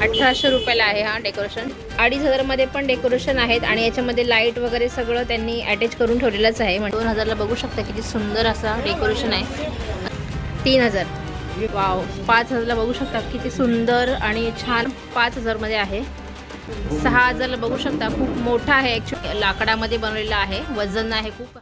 अठराशे रुपयाला आहे हा डेकोरेशन. अडीच हजारमध्ये पण डेकोरेशन आहेत आणि याच्यामध्ये लाइट वगैरे सगळं त्यांनी अटॅच करून ठेवलेलंच आहे. म्हणजे दोन हजारला बघू शकता किती सुंदर असा डेकोरेशन आहे. तीन हजार. वाव पाच हजारला बघू शकता किती सुंदर आणि छान पाच हजारमध्ये आहे. सहा हजारला बघू शकता खूप मोठा आहे. ॲक्च्युली लाकडामध्ये बनवलेला आहे. वजन आहे खूप.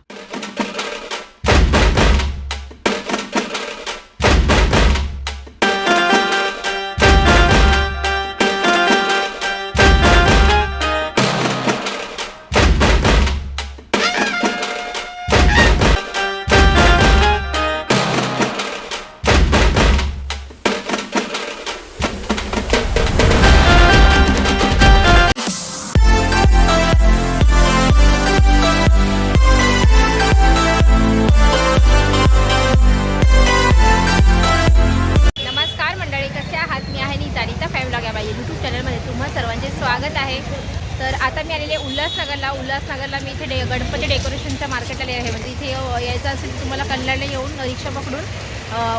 यायचं असेल तर तुम्हाला कल्याणला येऊन रिक्षा पकडून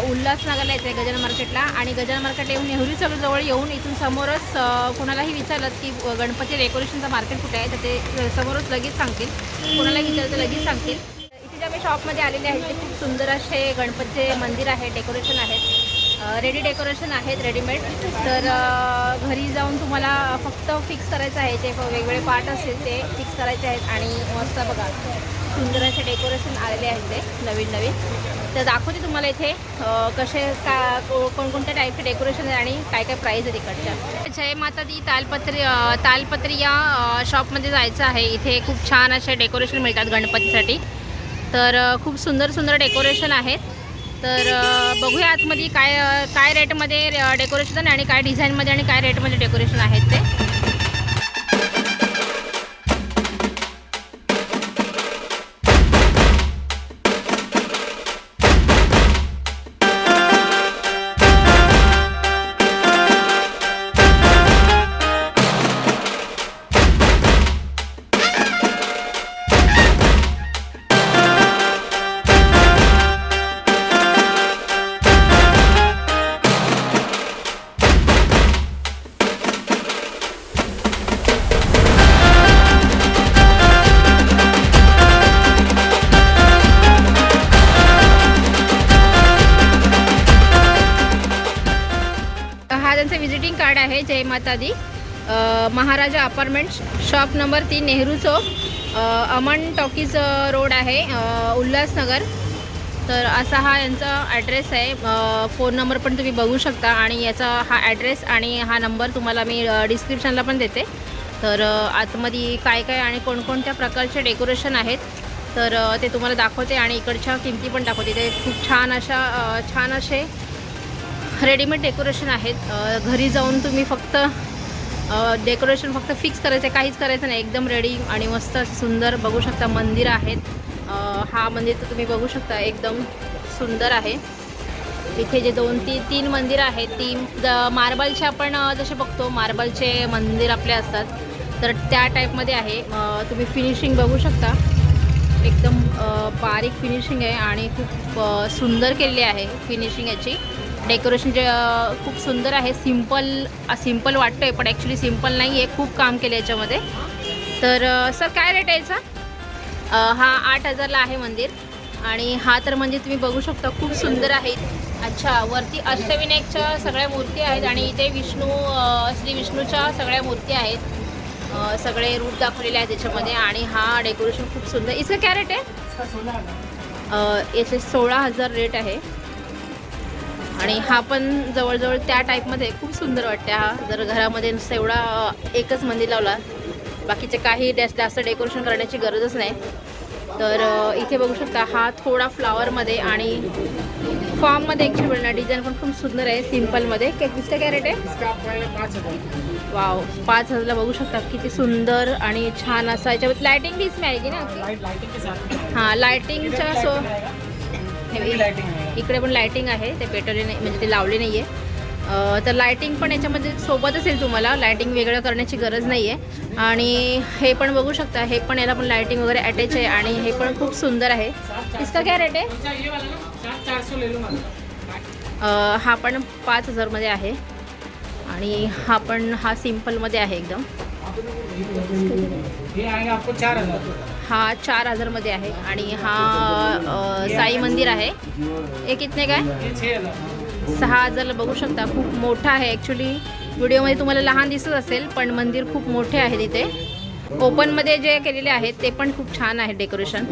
उल्हासनगरला येते गजानन मार्केटला. आणि गजानन मार्केटला येऊन नेहरू जवळ येऊन इथून समोरच कोणालाही विचारलं की गणपती डेकोरेशनचं मार्केट कुठे आहे तर ते समोरच लगेच सांगतील. कोणालाही विचारलं तर लगेच सांगतील. इथे ज्या मी शॉपमध्ये आलेले आहेत ते खूप सुंदर असे गणपतीचे मंदिर आहे डेकोरेशन आहेत रेडी डेकोरेशन आहेत रेडीमेड तर घरी जाऊन तुम्हाला फक्त फिक्स करायचं आहे जे वेगवेगळे पार्ट असतील ते फिक्स करायचे आहेत आणि मस्त बघा सुंदर असे डेकोरेशन आलेले आहेत ते नवीन नवीन. तर दाखवते तुम्हाला इथे कसे का को- कोणकोणत्या टाईपचे डेकोरेशन आहे आणि काय काय प्राईज आहे तिकडच्या. जय माता दी तालपत्री तालपत्री या शॉपमध्ये जायचं आहे. इथे खूप छान असे डेकोरेशन मिळतात गणपतीसाठी. तर खूप सुंदर सुंदर डेकोरेशन आहेत. तर बघूया आतमध्ये काय काय रेटमध्ये डेकोरेशन आणि काय डिझाईनमध्ये आणि काय रेटमध्ये डेकोरेशन आहेत ते. विजिटिंग कार्ड आहे Jai Mata Di. Maharaja apartment shop number तीन नेहरू चौक. अमन टॉकीज रोड आहे उल्हासनगर. तर असा हा यांचा ॲड्रेस आहे. फोन नंबर पण तुम्ही बघू शकता आणि याचा हा ॲड्रेस आणि हा नंबर तुम्हाला मी डिस्क्रिप्शनला पण देते. तर आतमध्ये काय काय आणि कोणकोणत्या प्रकारचे डेकोरेशन आहेत तर ते तुम्हाला दाखवते आणि इकडच्या किमती पण दाखवते. ते खूप छान अशा छान असे रेडीमेड डेकोरेशन आहेत. घरी जाऊन तुम्ही फक्त डेकोरेशन फक्त फिक्स करायचं आहे काहीच करायचं नाही. एकदम रेडी आणि मस्त सुंदर बघू शकता मंदिर आहेत. हा मंदिर तर तुम्ही बघू शकता एकदम सुंदर आहे. इथे जे दोन ती तीन मंदिर आहेत ती मार्बलचे आपण जसे बघतो मार्बलचे मंदिर आपले असतात. तर त्या टाईपमध्ये आहे. तुम्ही फिनिशिंग बघू शकता. एकदम बारीक फिनिशिंग आहे आणि खूप सुंदर केलेली आहे फिनिशिंग याची. डेकोरेशन जे खूप सुंदर आहे. सिंपल सिंपल वाटतंय पण ॲक्च्युली सिंपल नाही आहे खूप काम केलं याच्यामध्ये. तर सर काय रेट आहे याचा? हा आठ हजारला आहे मंदिर. आणि हा तर म्हणजे तुम्ही बघू शकता खूप सुंदर आहे. अच्छा वरती अष्टविनायकच्या सगळ्या मूर्ती आहेत आणि इथे विष्णू श्री विष्णूच्या सगळ्या मूर्ती आहेत. सगळे रूप दाखवलेले आहेत त्याच्यामध्ये आणि हा डेकोरेशन खूप सुंदर. इसका काय रेट आहे? याचे सोळा हजार रेट आहे. आणि हा पण जवळजवळ त्या टाईपमध्ये खूप सुंदर वाटते हा. जर घरामध्ये नुसतं एवढा एकच मंदिर लावला बाकीचे काही जास्त जास्त डेकोरेशन करण्याची गरजच नाही. तर इथे बघू शकता हा थोडा फ्लावरमध्ये आणि फॉर्ममध्ये ॲक्च्युली बनणार डिझाईन पण खूप सुंदर आहे सिम्पलमध्ये. काय किसका काय रेट आहे? वाव पाच हजारला बघू शकता किती सुंदर आणि छान असा याच्यावर भी इसमें आएगी ना? हां लाइटिंगच्या सो हेवी इकडे पण लायटिंग आहे ते पेटवले नाही म्हणजे ते लावले नाही आहे तर लायटिंग पण याच्यामध्ये सोबत असेल तुम्हाला. लायटिंग वेगळं करण्याची गरज नाही आहे आणि हे पण बघू शकता हे पण याला पण लायटिंग वगैरे अटॅच आहे आणि हे पण खूप सुंदर आहे. इसका काय रेट आहे? हा पण पाच हजारमध्ये आहे. आणि हा पण हा सिम्पलमध्ये आहे एकदम. आपको चार हजार. हा चार हजारमध्ये आहे. आणि हा साई मंदिर आहे. हे कितने काय सहा हजारला बघू शकता. खूप मोठा आहे. ॲक्च्युली व्हिडिओमध्ये तुम्हाला लहान दिसत असेल पण मंदिर खूप मोठे आहे तिथे. ओपनमध्ये जे केलेले आहेत ते पण खूप छान आहे डेकोरेशन.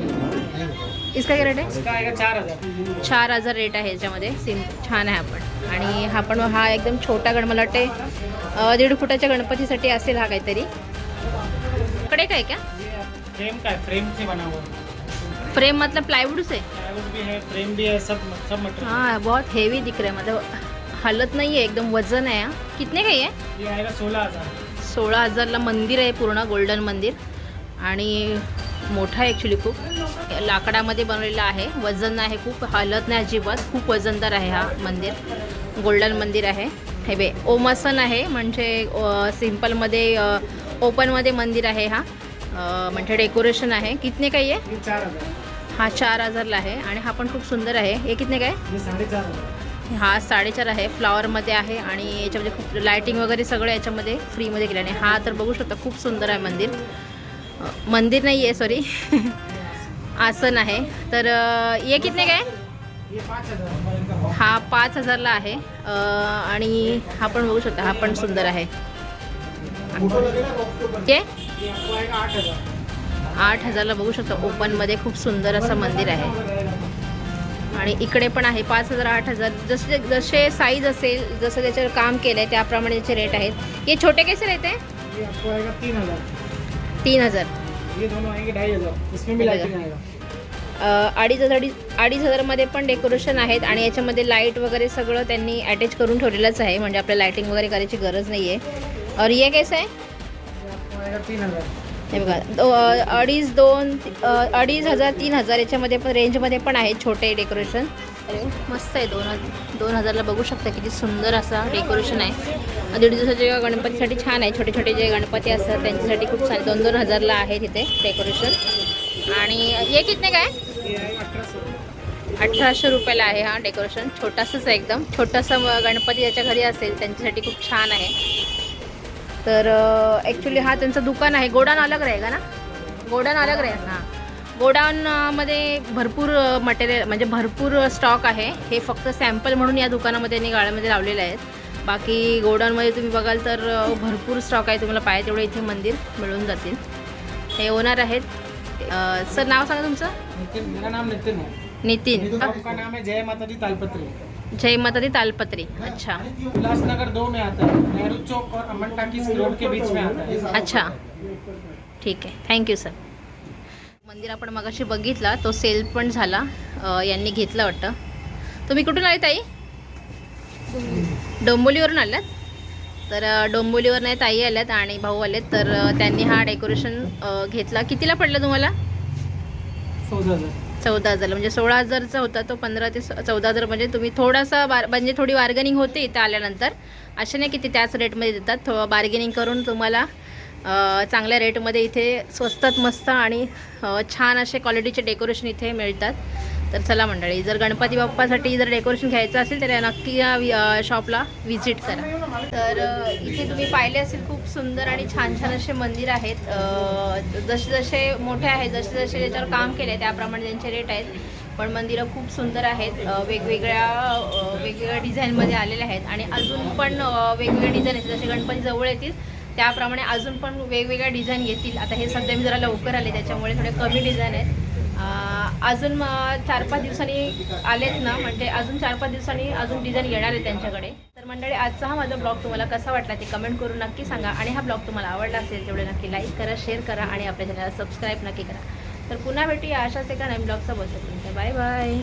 इसका काय रेट आहे? चार हजार. चार हजार रेट आहे याच्यामध्ये. सिम छान आहे आपण. आणि हा पण हा एकदम छोटा गण मला वाटते दीड फुटाच्या गणपतीसाठी असेल हा काहीतरी. कडे काय का फ्रेम का? है फ्रेम से बना हुआ है फ्रेम मतलब प्लाईवुड से प्लाईवुड भी है फ्रेम भी है सब सब मटेरियल हाँ बहुत हेवी दिख रहा है. मतलब हलत नाही आहे एकदम वजन आहे हा. कितने काही आहे ये आएगा सोलह हजार. सोळा हजारला मंदिर आहे पूर्ण गोल्डन मंदिर. आणि मोठा आहे ॲक्च्युली खूप. लाकडामध्ये बनवलेला आहे. वजन आहे खूप हलत नाही अजिबात. खूप वजनदार आहे हा मंदिर. गोल्डन मंदिर आहे. हे बे ओमासन आहे. म्हणजे सिम्पलमध्ये ओपनमध्ये मंदिर आहे हा. म्हणजे डेकोरेशन आहे. कितने काही आहे हा चार हजारला आहे. आणि हा पण खूप सुंदर आहे. हे कितने काय हा साडेचार आहे फ्लॉवरमध्ये आहे आणि याच्यामध्ये खूप लायटिंग वगैरे सगळं याच्यामध्ये फ्रीमध्ये केलं आणि हा तर बघू शकता खूप सुंदर आहे मंदिर. मंदिर नाही आहे सॉरी आसन आहे. तर ये कितने काय हा पाच हजारला आहे. आणि हा पण बघू शकता हा पण सुंदर आहे. के? आठ हजारला बघू शकता ओपनमध्ये खूप सुंदर असं मंदिर आहे. आणि इकडे पण आहे पाच हजार आठ हजार. जसे जसे साईज असेल जसं त्याच्यावर काम केलं आहे त्याप्रमाणे त्याचे रेट आहेत. हे छोटे कैसे रहते हैं? आपको आएगा तीन हजार? तीन हजार. ये दोनों आएंगे ढाई हजार? इसमें भी लाइटिंग आएगा अ, अडीच हजार अडीच हजारमध्ये पण डेकोरेशन आहेत आणि याच्यामध्ये लाइट वगैरे सगळं त्यांनी अटॅच करून ठेवलेलंच आहे. म्हणजे आपल्याला लाईटिंग वगैरे करायची गरज नाही आहे और ये कैसा आहे तीन हजार? हे बघा दो अडीच दोन अडीच हजार तीन हजार याच्यामध्ये पण रेंजमध्ये पण आहे छोटे डेकोरेशन. अरे मस्त आहे. दोन दोन हजारला बघू शकता किती सुंदर असा डेकोरेशन आहे. दीड दिवसाच्या गणपतीसाठी छान आहे. छोटे छोटे जे गणपती असतात त्यांच्यासाठी खूप छान दोन दोन हजारला आहे तिथे डेकोरेशन. आणि हे कितने काय अठराशे रुपयाला आहे हा डेकोरेशन. छोटासाच आहे एकदम. छोटासा गणपती ज्याच्या घरी असेल त्यांच्यासाठी खूप छान आहे. तर ॲक्च्युली हा त्यांचं दुकान आहे. गोडाऊन अलग रहेगा ना? गोडाऊन अलग रहेगा हां. गोडाऊनमध्ये भरपूर मटेरियल म्हणजे भरपूर स्टॉक आहे. हे फक्त सॅम्पल म्हणून या दुकानामध्ये यांनी गाळ्यामध्ये लावलेले आहेत. बाकी गोडाऊनमध्ये तुम्ही बघाल तर भरपूर स्टॉक आहे. तुम्हाला पाहिजे तेवढे इथे मंदिर मिळून जातील. हे ओनर आहेत. सर नाव सांगा तुमचं? नितिन. मेरा नाम नितिन है. नितीन. आपका नाम है जय माता दी तालपत्री. जय माता दी तालपत्री. अच्छा. उल्लासनगर दो में आता. है नेहरू चौक और अमन टाकीज रोड के बीच में आता है. अच्छा. ठीक आहे. थँक्यू सर मंदिर आपण मगाशी बघितला तो सेल पण झाला. अ, यांनी घेतला वाटतं. तुम्ही कुठून आले ताई? डोंबोलीवरून आल्यात तर अ, डोंबोलीवर नाही ताई आल्यात आणि भाऊ आलेत. तर अ, त्यांनी हा डेकोरेशन घेतला. कितीला पडला तुम्हाला? चौदह हजार. चौदा हजार म्हणजे सोळा हजारचा होता तो पंधरा ते चौदा हजार म्हणजे तुम्ही थोडासा बार म्हणजे थोडी बार्गेनिंग होते इथं आल्यानंतर. असे नाही की ते त्याच रेटमध्ये देतात. थोडं बार्गेनिंग करून तुम्हाला चांगल्या रेटमध्ये इथे स्वस्तात मस्त आणि छान असे क्वालिटीचे डेकोरेशन इथे मिळतात. तर चला मंडळी जर गणपती बाप्पासाठी जर डेकोरेशन घ्यायचं असेल तर नक्की या शॉपला व्हिजिट करा. तर इथे तुम्ही पाहिले असेल खूप सुंदर आणि छान छान असे मंदिर आहेत. जसे जसे मोठे आहेत जसे जसे त्याच्यावर काम केले त्याप्रमाणे त्यांचे रेट आहेत. पण मंदिरं खूप सुंदर आहेत. वेगवेगळ्या वेगवेगळ्या डिझाईनमध्ये आलेले आहेत. आणि अजून पण वेगवेगळे डिझाईन आहेत. जसे गणपती जवळ येतील त्याप्रमाणे अजून पण वेगवेगळ्या डिझाईन येतील. आता हे सध्या मी जरा लवकर आले त्याच्यामुळे थोडे कमी डिझाईन आहेत. अजून मग चार पाच दिवसांनी आलेत ना म्हणजे अजून चार पाच दिवसांनी अजून डिझाईन येणार आहे त्यांच्याकडे. तर मंडळी आजचा हा माझा ब्लॉग तुम्हाला कसा वाटला ते कमेंट करून नक्की सांगा. आणि हा ब्लॉग तुम्हाला आवडला असेल तेवढे नक्की लाईक करा शेअर करा आणि आपल्या चॅनलला सबस्क्राईब नक्की करा. तर पुन्हा भेटूया अशाच एका नवीन ब्लॉगचा बघतो बाय बाय